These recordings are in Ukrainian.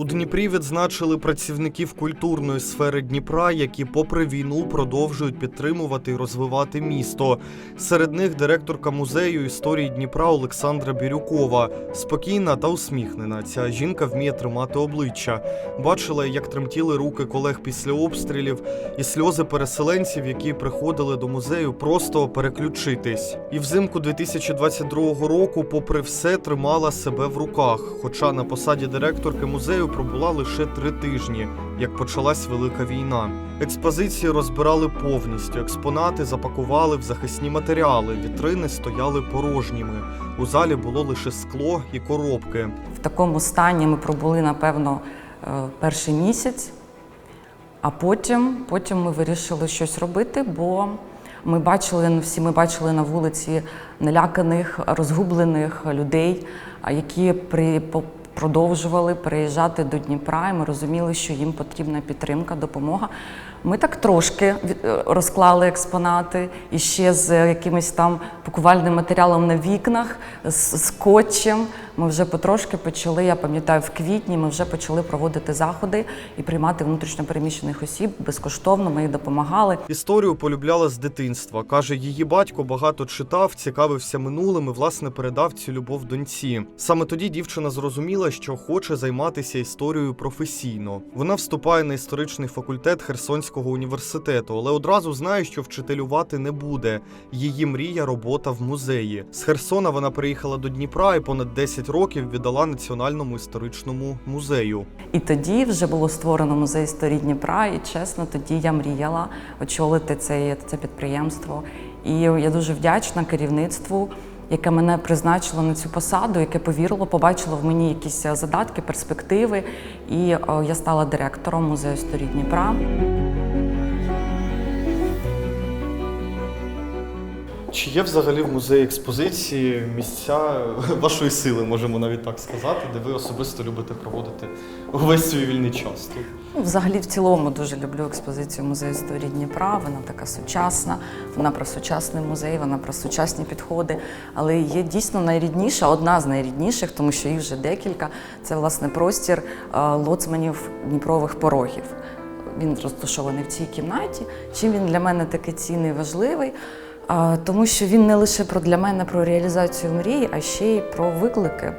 У Дніпрі відзначили працівників культурної сфери Дніпра, які, попри війну, продовжують підтримувати і розвивати місто. Серед них директорка музею історії Дніпра Олександра Бірюкова. Спокійна та усміхнена. Ця жінка вміє тримати обличчя. Бачила, як тремтіли руки колег після обстрілів, і сльози переселенців, які приходили до музею, просто переключитись. І взимку 2022 року, попри все, тримала себе в руках. Хоча на посаді директорки музею пробула лише три тижні, як почалась велика війна. Експозиції розбирали повністю. Експонати запакували в захисні матеріали. Вітрини стояли порожніми. У залі було лише скло і коробки. В такому стані ми пробули, напевно, е, перший місяць, а потім, потім ми вирішили щось робити, бо ми бачили всі ми бачили на вулиці наляканих, розгублених людей, які при, продовжували приїжджати до Дніпра, і ми розуміли, що їм потрібна підтримка, допомога. Ми так трошки е, розклали експонати і ще з якимось там пакувальним матеріалом на вікнах, з скотчем. Ми вже потрошки почали. Я пам'ятаю, в квітні ми вже почали проводити заходи і приймати внутрішньопереміщених осіб безкоштовно. Ми їй допомагали. Історію полюбляла з дитинства. Каже, її батько багато читав, цікавився минулим і, власне, передав цю любов доньці. Саме тоді дівчина зрозуміла, що хоче займатися історією професійно. Вона вступає на історичний факультет Херсонського університету, але одразу знає, що вчителювати не буде. Її мрія робота в музеї. З Херсона вона приїхала до Дніпра і понад 10 років віддала Національному історичному музею. І тоді вже було створено музей історії Дніпра. І чесно, тоді я мріяла очолити це, це підприємство. І я дуже вдячна керівництву, яке мене призначило на цю посаду, яке повірило, побачило в мені якісь задатки, перспективи. І я стала директором музею історії Дніпра. Чи є взагалі в музеї експозиції місця вашої сили, можемо навіть так сказати, де ви особисто любите проводити увесь свій вільний час? Ну, Взагалі, в цілому дуже люблю експозицію музею історії Дніпра. Вона така сучасна, вона про сучасний музей, вона про сучасні підходи. Але є дійсно найрідніша, одна з найрідніших, тому що їх вже декілька. Це власне простір е, лоцманів Дніпрових порогів. Він розташований в цій кімнаті. Чим він для мене такий цінний, важливий? Тому що він не лише про для мене про реалізацію мрії, а ще й про виклики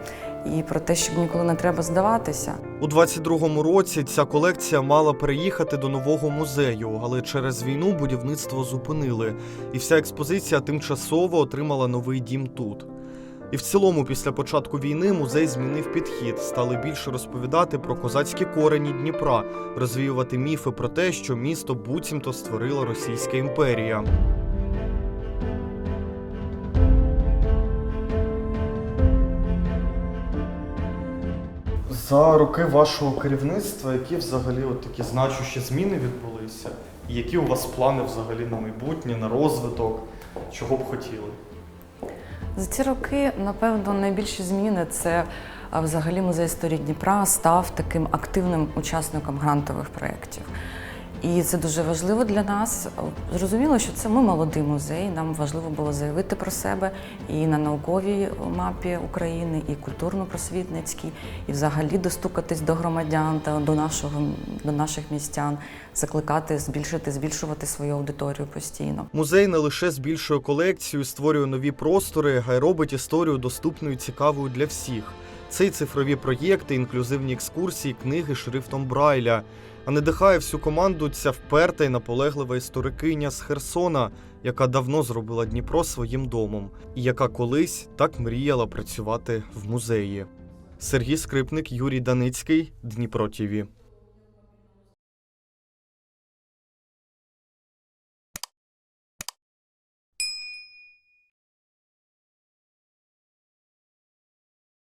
і про те, що ніколи не треба здаватися. У 22-му році ця колекція мала переїхати до нового музею, але через війну будівництво зупинили, і вся експозиція тимчасово отримала новий дім тут. І в цілому, після початку війни, музей змінив підхід, стали більше розповідати про козацькі корені Дніпра, розвіювати міфи про те, що місто буцімто створила Російська імперія. За роки вашого керівництва, які взагалі от такі значущі зміни відбулися? І які у вас плани взагалі на майбутнє, на розвиток? Чого б хотіли? За ці роки, напевно, найбільші зміни це взагалі музей історії Дніпра став таким активним учасником грантових проєктів. І це дуже важливо для нас. Зрозуміло, що це ми молодий музей. Нам важливо було заявити про себе і на науковій мапі України, і культурно-просвітницькій, і взагалі достукатись до громадян та до нашого до наших містян, закликати збільшити, збільшувати свою аудиторію постійно. Музей не лише збільшує колекцію, створює нові простори, а й робить історію доступною і цікавою для всіх. Це й цифрові проєкти, інклюзивні екскурсії, книги шрифтом Брайля. А надихає всю команду ця вперта й наполеглива історикиня з Херсона, яка давно зробила Дніпро своїм домом, і яка колись так мріяла працювати в музеї. Сергій Скрипник, Юрій Даницький, Дніпро ТІВІ.